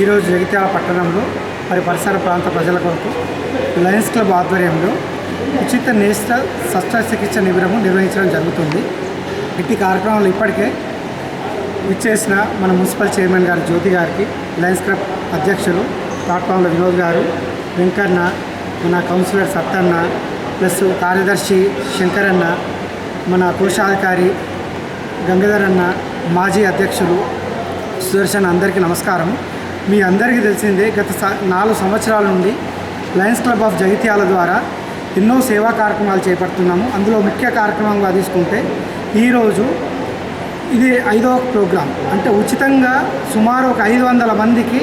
ఈరోజు జగిత్యాల పట్టణంలో మరి పరిసర ప్రాంత ప్రజల కొరకు లయన్స్ క్లబ్ ఆధ్వర్యంలో ఉచిత నేషనల్ శస్త్రచికిత్స నిబిరం నిర్వహించడం జరుగుతుంది. ఇట్టి కార్యక్రమంలో ఇప్పటికే విచ్చేసిన మన మున్సిపల్ చైర్మన్ గారు జ్యోతి గారికి లయన్స్ క్లబ్ అధ్యక్షులు ప్లాట్ఫామ్ల వినోద్ గారు వెంకన్న మన కౌన్సిలర్ సత్తన్న ప్లస్ కార్యదర్శి శంకరన్న మన కోశాధికారి గంగాధర్ అన్న మాజీ అధ్యక్షులు సుదర్శన్ అందరికీ నమస్కారం. మీ అందరికీ తెలిసిందే గత నాలుగు సంవత్సరాల నుండి లయన్స్ క్లబ్ ఆఫ్ జగిత్యాల ద్వారా ఎన్నో సేవా కార్యక్రమాలు చేపడుతున్నాము. అందులో ముఖ్య కార్యక్రమంగా తీసుకుంటే ఈరోజు ఇది ఐదవ ప్రోగ్రాం. అంటే ఉచితంగా సుమారు ఒక ఐదు వందల మందికి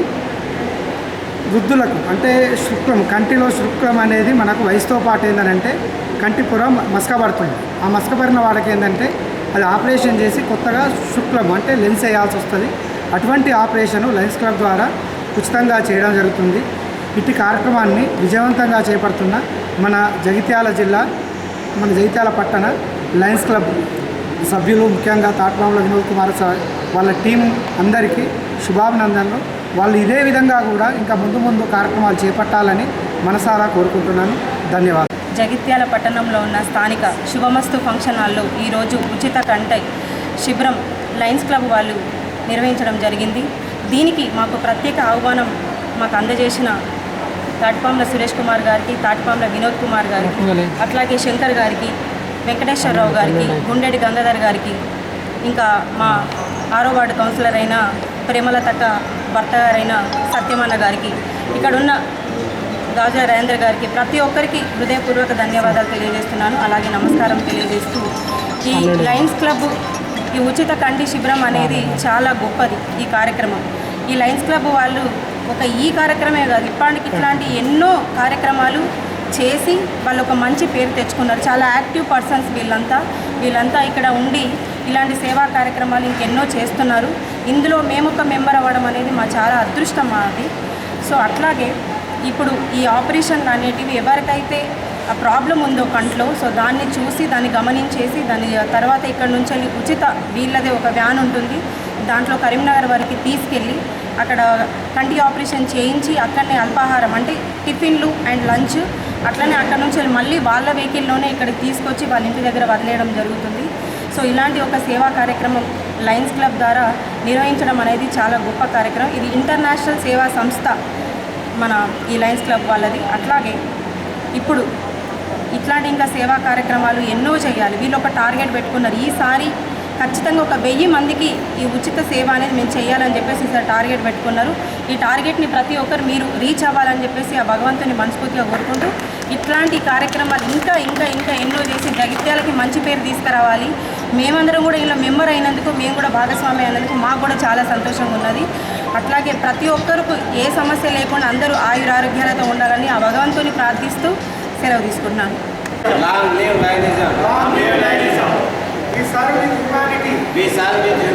వృద్ధులకు అంటే శుక్లం కంటిలో శుక్లం అనేది మనకు వయసుతో పాటు ఏంటంటే కంటి పొర మసకబడుతుంది. ఆ మసకబడిన వాడికి ఏంటంటే అది ఆపరేషన్ చేసి కొత్తగా శుక్లం అంటే లెన్స్ వేయాల్సి వస్తుంది. అటువంటి ఆపరేషన్ లెన్స్ క్లబ్ ద్వారా ఉచితంగా చేయడం జరుగుతుంది. ఇట్టి కార్యక్రమాన్ని విజయవంతంగా చేపడుతున్న మన జగిత్యాల జిల్లా మన జగిత్యాల పట్టణ లయన్స్ క్లబ్ సభ్యులు ముఖ్యంగా తాట్పాముల వినోద్ కుమార్ సార్ వాళ్ళ టీం అందరికీ శుభాభినందనలు. వాళ్ళు ఇదే విధంగా కూడా ఇంకా ముందు ముందు కార్యక్రమాలు చేపట్టాలని మనసారా కోరుకుంటున్నాను. ధన్యవాదాలు. జగిత్యాల పట్టణంలో ఉన్న స్థానిక శుభమస్తు ఫంక్షన్ హాల్లో ఈరోజు ఉచిత కంటై శిబిరం లయన్స్ క్లబ్ వాళ్ళు నిర్వహించడం జరిగింది. దీనికి మాకు ప్రత్యేక ఆహ్వానం మాకు అందజేసిన తాటిపాముల సురేష్ కుమార్ గారికి తాటిపాముల వినోద్ కుమార్ గారికి అట్లాగే శంకర్ గారికి వెంకటేశ్వరరావు గారికి గుండెడి గంగాధర్ గారికి ఇంకా మా ఆరో వార్డు కౌన్సిలర్ అయిన ప్రేమలతక్క భర్త గారైన సత్యమన్న గారికి ఇక్కడున్న గాజా రాజేంద్ర గారికి ప్రతి ఒక్కరికి హృదయపూర్వక ధన్యవాదాలు తెలియజేస్తున్నాను. అలాగే నమస్కారం తెలియజేస్తూ ఈ లయన్స్ క్లబ్ ఈ ఉచిత కంటి శిబిరం అనేది చాలా గొప్పది ఈ కార్యక్రమం. ఈ లయన్స్ క్లబ్ వాళ్ళు ఒక ఈ కార్యక్రమే కాదు ఇప్పటికి ఇట్లాంటి ఎన్నో కార్యక్రమాలు చేసి వాళ్ళు ఒక మంచి పేరు తెచ్చుకున్నారు. చాలా యాక్టివ్ పర్సన్స్ వీళ్ళంతా. వీళ్ళంతా ఇక్కడ ఉండి ఇలాంటి సేవా కార్యక్రమాలు ఇంకెన్నో చేస్తున్నారు. ఇందులో మేము ఒక మెంబర్ అవ్వడం అనేది మా చాలా అదృష్టం మాది. సో అట్లాగే ఇప్పుడు ఈ ఆపరేషన్లు అనేటివి ఎవరికైతే ఆ ప్రాబ్లం ఉందో కంట్లో సో దాన్ని చూసి దాన్ని గమనించేసి దాని తర్వాత ఇక్కడ నుంచి వెళ్ళి ఉచిత వీళ్ళదే ఒక వ్యాన్ ఉంటుంది. దాంట్లో కరీంనగర్ వరకు తీసుకెళ్ళి అక్కడ కంటి ఆపరేషన్ చేయించి అక్కడనే అల్పాహారం అంటే టిఫిన్లు అండ్ లంచ్ అట్లనే అక్కడ నుంచి వెళ్ళి మళ్ళీ వాళ్ళ వెహికల్లోనే ఇక్కడికి తీసుకొచ్చి వాళ్ళ ఇంటి దగ్గర వదిలేయడం జరుగుతుంది. సో ఇలాంటి ఒక సేవా కార్యక్రమం లయన్స్ క్లబ్ ద్వారా నిర్వహించడం అనేది చాలా గొప్ప కార్యక్రమం. ఇది ఇంటర్నేషనల్ సేవా సంస్థ మన ఈ లయన్స్ క్లబ్ వాళ్ళది. అట్లాగే ఇప్పుడు ఇట్లాంటి ఇంకా సేవా కార్యక్రమాలు ఎన్నో చేయాలి. వీళ్ళు ఒక టార్గెట్ పెట్టుకున్నారు. ఈసారి ఖచ్చితంగా ఒక వెయ్యి మందికి ఈ ఉచిత సేవ అనేది మేము చేయాలని చెప్పేసి ఈసారి టార్గెట్ పెట్టుకున్నారు. ఈ టార్గెట్ని ప్రతి ఒక్కరు మీరు రీచ్ అవ్వాలని చెప్పేసి ఆ భగవంతుని మనస్ఫూర్తిగా కోరుకుంటూ ఇట్లాంటి కార్యక్రమాలు ఇంకా ఇంకా ఇంకా ఎన్నో చేసి జగిత్యాలకి మంచి పేరు తీసుకురావాలి మేమందరం కూడా ఇలా మెంబర్ అయినందుకు మేము కూడా భాగస్వామి అయినందుకు మాకు కూడా చాలా సంతోషంగా ఉన్నది అట్లాగే ప్రతి ఒక్కరికి ఏ సమస్య లేకుండా అందరూ ఆయురారోగ్యాలతో ఉండాలని ఆ భగవంతుని ప్రార్థిస్తూ సెలవు తీసుకుంటున్నాను Long live Lionism. We serve with humanity.